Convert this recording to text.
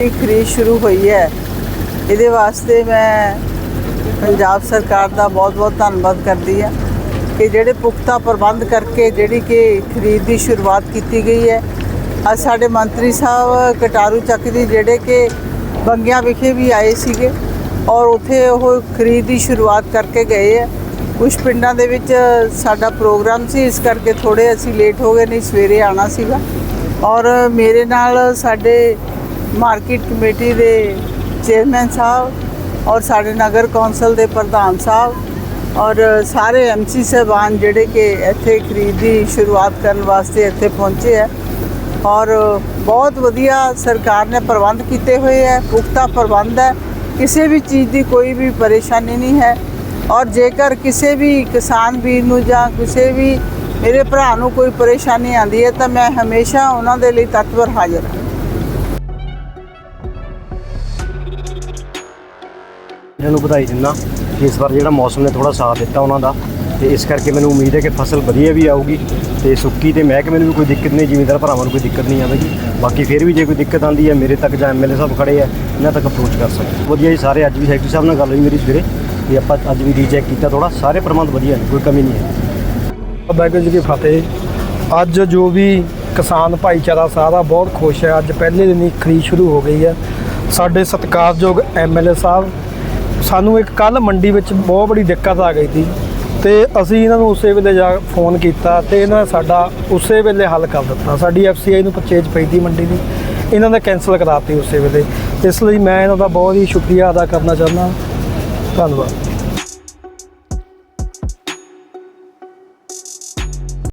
ਇਹ ਖਰੀਦ ਸ਼ੁਰੂ ਹੋਈ ਹੈ। ਇਹਦੇ ਵਾਸਤੇ ਮੈਂ ਪੰਜਾਬ ਸਰਕਾਰ ਦਾ ਬਹੁਤ-ਬਹੁਤ ਧੰਨਵਾਦ ਕਰਦੀ ਹਾਂ ਕਿ ਜਿਹੜੇ ਪੁਖਤਾ ਪ੍ਰਬੰਧ ਕਰਕੇ ਜਿਹੜੀ ਕਿ ਖਰੀਦ ਦੀ ਸ਼ੁਰੂਆਤ ਕੀਤੀ ਗਈ ਹੈ। ਅੱਜ ਸਾਡੇ ਮੰਤਰੀ ਸਾਹਿਬ ਕਟਾਰੂ ਚੱਕ ਜੀ ਜਿਹੜੇ ਕਿ ਬੰਗਿਆਂ ਵਿਖੇ ਵੀ ਆਏ ਸੀਗੇ ਔਰ ਉੱਥੇ ਉਹ ਖਰੀਦ ਦੀ ਸ਼ੁਰੂਆਤ ਕਰਕੇ ਗਏ ਹੈ। ਕੁਝ ਪਿੰਡਾਂ ਦੇ ਵਿੱਚ ਸਾਡਾ ਪ੍ਰੋਗਰਾਮ ਸੀ, ਇਸ ਕਰਕੇ ਥੋੜੇ ਅਸੀਂ ਲੇਟ ਹੋ ਗਏ, ਨਹੀਂ ਸਵੇਰੇ ਆਣਾ ਸੀਗਾ। ਔਰ ਮੇਰੇ ਨਾਲ ਸਾਡੇ ਮਾਰਕੀਟ ਕਮੇਟੀ ਦੇ ਚੇਅਰਮੈਨ ਸਾਹਿਬ ਔਰ ਸਾਡੇ ਨਗਰ ਕੌਂਸਲ ਦੇ ਪ੍ਰਧਾਨ ਸਾਹਿਬ ਔਰ ਸਾਰੇ ਐਮਸੀ ਸਾਹਿਬਾਨ ਜਿਹੜੇ ਕਿ ਇੱਥੇ ਖਰੀਦ ਦੀ ਸ਼ੁਰੂਆਤ ਕਰਨ ਵਾਸਤੇ ਇੱਥੇ ਪਹੁੰਚੇ ਹੈ ਔਰ ਬਹੁਤ ਵਧੀਆ ਸਰਕਾਰ ਨੇ ਪ੍ਰਬੰਧ ਕੀਤੇ ਹੋਏ ਹੈ, ਪੁਖਤਾ ਪ੍ਰਬੰਧ ਹੈ, ਕਿਸੇ ਵੀ ਚੀਜ਼ ਦੀ ਕੋਈ ਵੀ ਪਰੇਸ਼ਾਨੀ ਨਹੀਂ ਹੈ ਔਰ ਜੇਕਰ ਕਿਸੇ ਵੀ ਕਿਸਾਨ ਵੀਰ ਨੂੰ ਜਾਂ ਕਿਸੇ ਵੀ ਮੇਰੇ ਭਰਾ ਨੂੰ ਕੋਈ ਪਰੇਸ਼ਾਨੀ ਆਂਦੀ ਹੈ ਤਾਂ ਮੈਂ ਹਮੇਸ਼ਾ ਉਹਨਾਂ ਦੇ ਲਈ ਤਤਪਰ ਹਾਜ਼ਰ ਹਾਂ। ਇਹਨਾਂ ਨੂੰ ਵਧਾਈ ਦਿੰਦਾ। ਕਿ ਇਸ ਵਾਰ ਜਿਹੜਾ ਮੌਸਮ ਨੇ ਥੋੜਾ ਸਾਥ ਦਿੱਤਾ ਉਹਨਾਂ ਦਾ। ਤੇ ਇਸ ਕਰਕੇ ਮੈਨੂੰ ਉਮੀਦ ਹੈ ਕਿ ਫਸਲ ਵਧੀਆ ਵੀ ਆਊਗੀ। ਤੇ ਸੁੱਕੀ ਤੇ ਮਹਿਕਮੇ ਨੂੰ ਵੀ ਕੋਈ ਦਿੱਕਤ ਨਹੀਂ, ਜ਼ਿਮੀਂਦਾਰ ਭਰਾਵਾਂ ਨੂੰ ਕੋਈ ਦਿੱਕਤ ਨਹੀਂ ਆਵੇਗੀ। ਬਾਕੀ ਫਿਰ ਵੀ ਜੇ ਕੋਈ ਦਿੱਕਤ ਆਂਦੀ ਹੈ, ਮੇਰੇ ਤੱਕ ਜਾਂ ਐਮਐਲਏ ਸਾਹਿਬ ਖੜੇ ਹੈ, ਇਹਨਾਂ ਤੱਕ ਅਪਰੋਚ ਕਰ ਸਕਦੇ ਵਧੀਆ ਜੀ, ਸਾਰੇ ਅੱਜ ਵੀ ਸੈਕਟਰੀ ਸਾਹਿਬ ਨਾਲ ਗੱਲ ਹੋਈ ਮੇਰੀ ਸਵੇਰੇ ਵੀ ਆਪਾਂ ਅੱਜ ਵੀ ਰੀਚੈਕ ਕੀਤਾ ਥੋੜਾ ਸਾਰੇ ਪ੍ਰਬੰਧ ਵਧੀਆ ਨੇ, ਕੋਈ ਕਮੀ ਨਹੀਂ ਹੈ। ਵਾਹਿਗੁਰੂ ਜੀ ਕੀ ਫਤਿਹ। ਅੱਜ ਜੋ ਵੀ ਕਿਸਾਨ ਭਾਈਚਾਰਾ ਸਾਰਾ ਬਹੁਤ ਖੁਸ਼ ਹੈ। ਅੱਜ ਪਹਿਲੇ ਦਿਨ ਹੀ ਖਰੀਦ ਸ਼ੁਰੂ ਹੋ ਗਈ ਹੈ। ਸਾਡੇ ਸਤਿਕਾਰਯੋਗ ਐਮਐਲਏ ਸਾਹਿਬ ਸਾਨੂੰ ਇੱਕ ਕੱਲ ਮੰਡੀ ਵਿੱਚ ਬਹੁਤ ਬੜੀ ਦਿੱਕਤ ਆ ਗਈ ਸੀ ਤੇ ਅਸੀਂ ਇਹਨਾਂ ਨੂੰ ਉਸੇ ਵੇਲੇ ਜਾ ਫੋਨ ਕੀਤਾ ਤੇ ਇਹਨਾਂ ਨੇ ਸਾਡਾ ਉਸੇ ਵੇਲੇ ਹੱਲ ਕਰ ਦਿੱਤਾ। ਸਾਡੀ ਐਫਸੀਆਈ ਨੂੰ ਪਰਚੇਜ ਪਈ ਸੀ ਮੰਡੀ ਦੀ। ਇਹਨਾਂ ਨੇ ਕੈਨਸਲ ਕਰਾਤੀ ਉਸੇ ਵੇਲੇ। ਇਸ ਲਈ ਮੈਂ ਇਹਨਾਂ ਦਾ ਬਹੁਤ ਹੀ ਸ਼ੁਕਰੀਆ ਅਦਾ ਕਰਨਾ ਚਾਹੁੰਦਾ। ਧੰਨਵਾਦ।